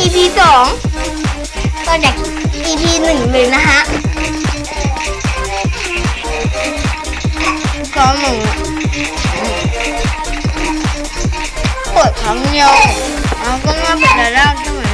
EP สองต่อจาก EP หนึ่งเลยนะฮะก็หนูเปิดครั้งเดียวเอาก็มาเป็นระดับใช่ไหม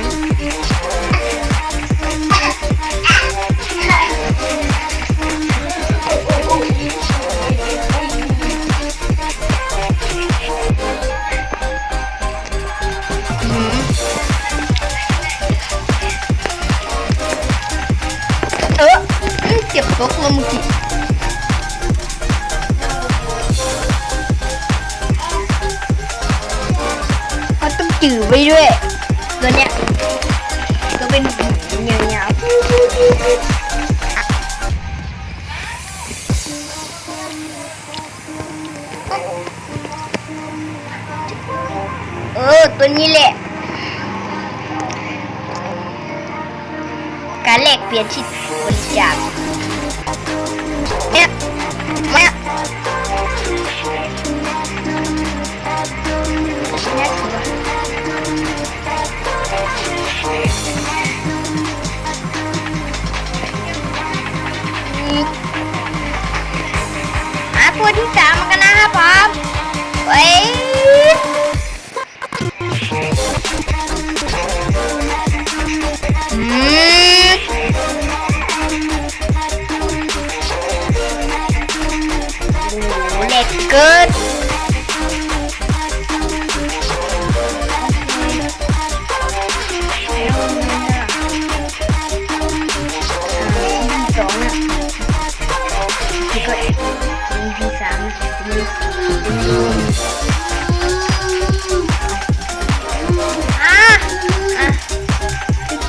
เขาต้องจืดไว้ด้วย ตัวเนี้ยก็เป็นเงี้ยวๆเออ ตัวนี้แหละ การแลกเปลี่ยนชิดบริจาค ตัวที่สามกันนะครับผมเฮ้ยเล็กเกิน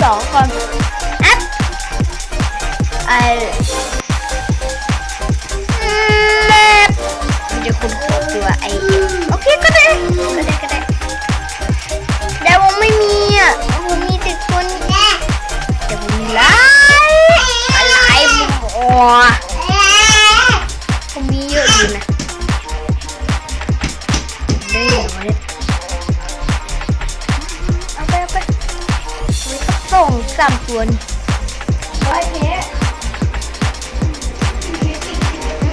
สองก่อนอัพไอแม่มันจะคุณขอตัวไอโอเคก็ได้ก็ได้ วนี่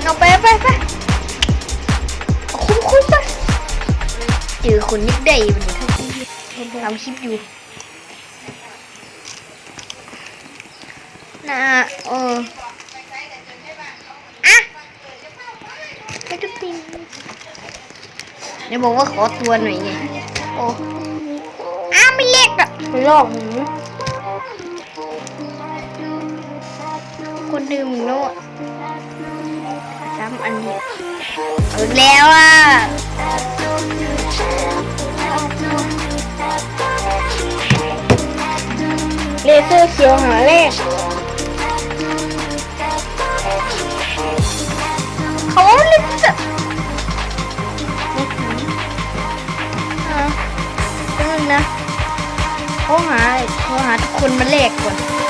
เอาไปไปไปคุ้มคุ้มปเจอคนนิดได้วันนี้ทำคลิปอยู่นะเอออะไม่ต้องปิงเดี๋ยวบอกว่าขอตัวหน่อยไงโอ้อ้าไม่เล็กอะไม่ลอกหู คนดื่มโน้ตซ้ำอันนี้เอาอีกแล้วอะเลเซอร์เขียวหาเลขเขาเลยจะอะแป๊บนึงนะโทรหาโทรหาทุกคนมาแลกก่อน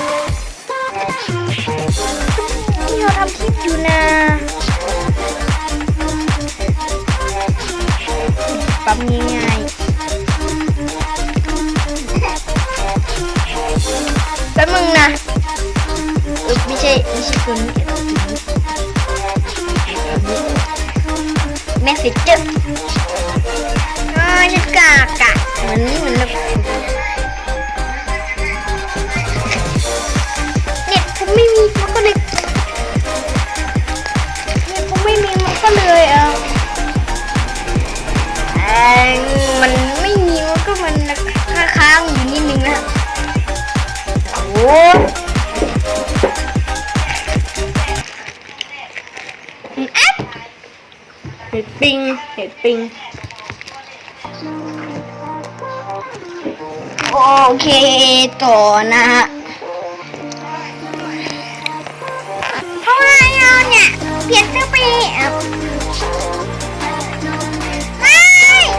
นี่เราทำคลิปอยู่นะปั๊มง่ โอ้แอปเห็ดปิง เห็ดปิง โอเคต่อนะฮะเพราะว่าเราเนี่ย เปลี่ยนเสื้อไปอะไม่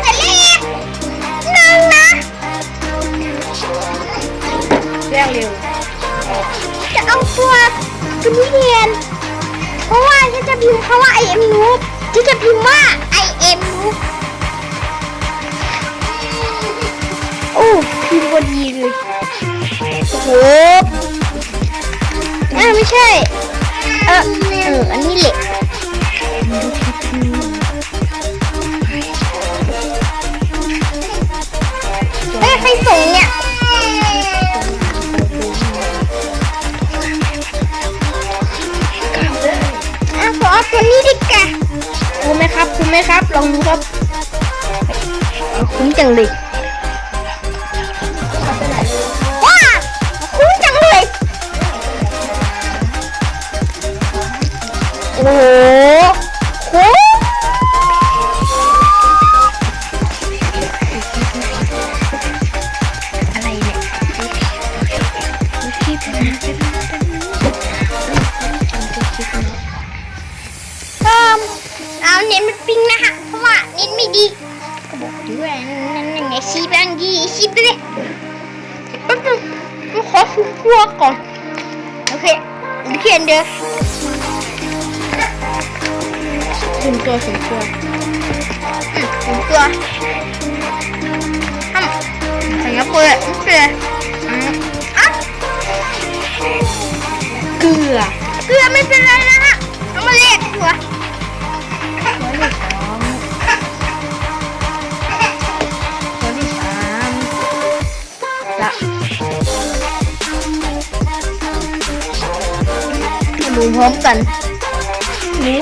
แต่เล็กหนึ่งนะเรียกเร็ว จะเอาตัวตัวนี้เรียน เพราะว่าฉันจะพิมพ์คำว่า I am noob ฉันจะพิมพ์ว่า I am noob โอ้พิมพ์พอดีเลย โอ้โหอ่าไม่ใช่ เออเอออันนี้แหละเฮ้ยใครส่งเนี่ย ตัวนี้ดิกะคุ้มไหมครับคุ้มไหมครับ ลองดูครับ คุ้มจังเลยว้าคุ้มจังเลย โอ้ เขียนเด้อถึงตัวถึงตัวอืมถึงตัวทำอะไรเงี้ยเปิดเปิดอืมอะเกลือ เกลือไม่เป็นไรนะฮะเอามาเล็ดหัวตัว พร้อมกันนี่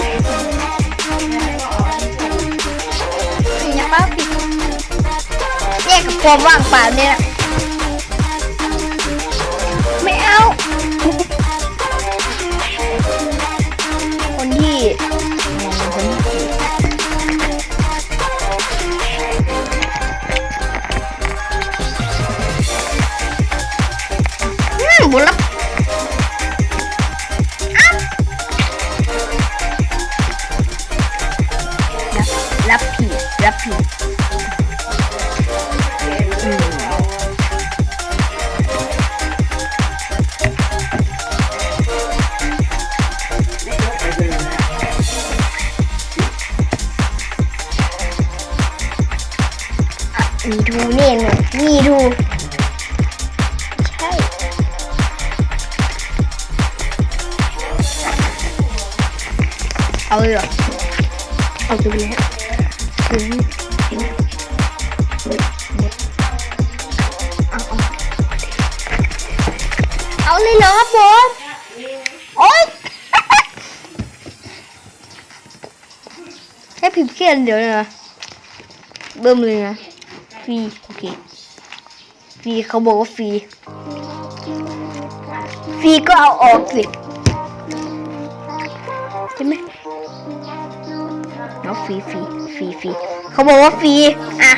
อย่าเป้าผิดแยกกับความว่างเปล่าเนี่ย มีดูเนี่ยหนูมีดู ใช่เอาเลยเหรอเอาไปเลย เอาเลยเหรอครับผมโอ๊ยแค่พิมพ์เขียนเดี๋ยวนะเบิ่มเลยนะฟรีโอเคฟรีเขาบอกว่าฟรีฟรีก็เอาออกสิใช่ไหม เนาฟรีฟรีฟรีฟรีเขาบอกว่าฟรีอะ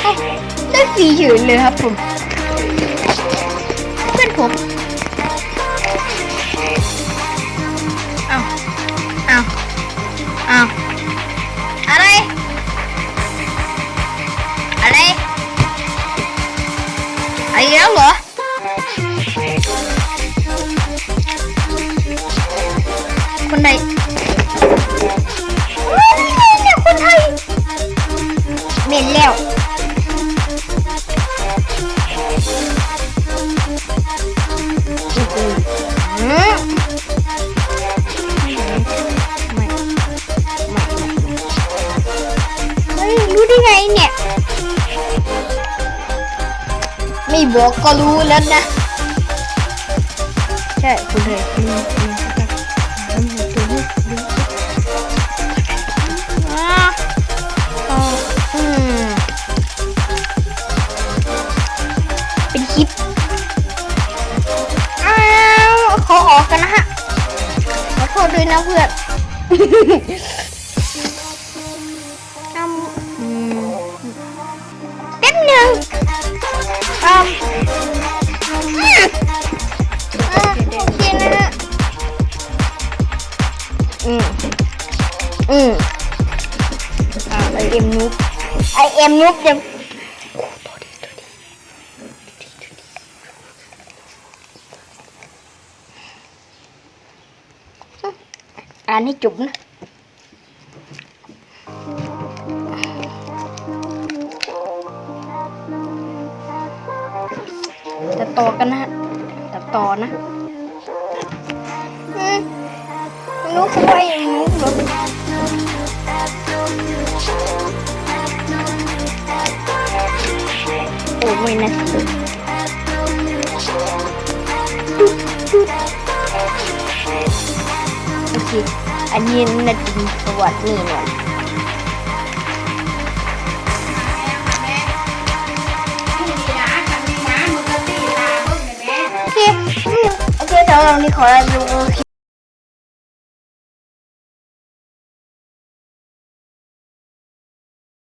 เอ้าได้ฟรีเฉยเลยครับผมเพื่อนผม ไม่บอกก็รู้แล้วนะ ใช่คุณเลยอืมอืมอืมอืมอืมอ่าอ่าอืมเป็นคลิปอ้าวขอออกกันนะฮะขอโทษด้วยนะเพื่อน มนุ๊บไอเอ็มนุ๊กยังอันนี้จุบนะจะต่อกันนะจะต่อนะลูกช่วยอย่างนี้ โอ้ไม่น่าสุดโอเคอันนี้น่าจะมีประวัตินี่หน่อยโอเคโอเคสำหรับวันนี้ขอลาไปดู